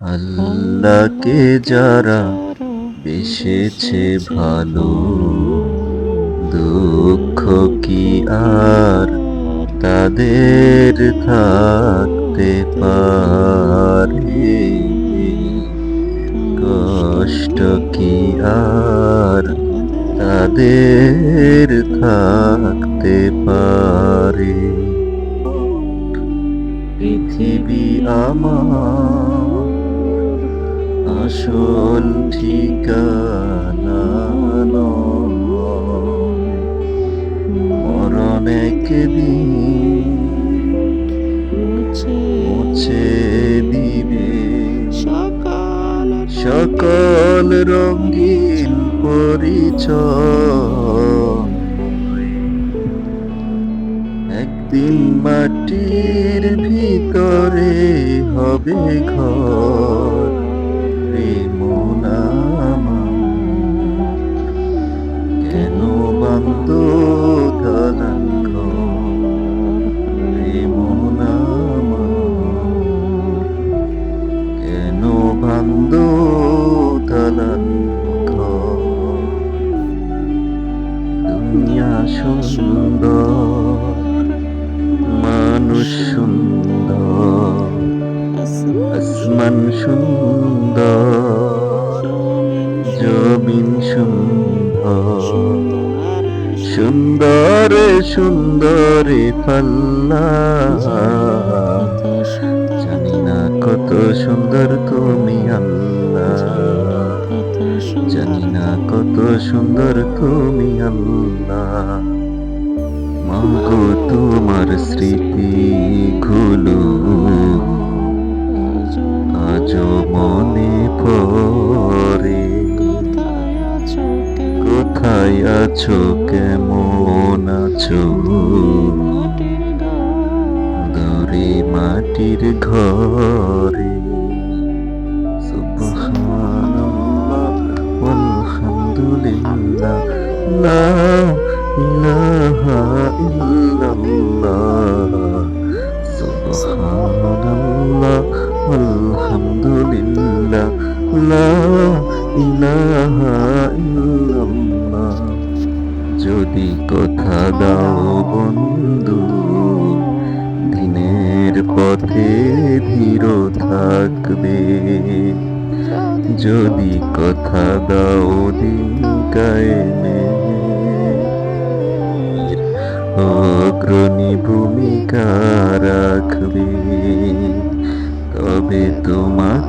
আল্লাহকে যারা বেসেছে ভালো, দুঃখ কি আর তাদের থাকতে পারে? কষ্ট কি আর তাদের থাকতে পারে? পৃথিবী আমার আসল ঠিকানা। মরণ একদিন মুছে দিবে সকাল সকল রঙিন পরিচয় একদিন মাটির ভিতরে হবে ঘর সুন্দর, মানুষ সুন্দর, আসমান সুন্দর, জমিন সুন্দর, সুন্দরে সুন্দরে পাল্লা, জানি না কত সুন্দর তুমি কত সুন্দর তুমি আল্লাহ। মাগো তোমার স্মৃতি গুলো আজ মনে পড়ে। কোথায় আছো, কেমন আছো? দূরে মাটির ঘরে। যদি কথা দাও বন্ধু দিনের পথে ধীর থাকবে যদি কথা দাও দিন কায়েমে অগ্রণী ভূমিকা রাখবে। তবে তোমাকে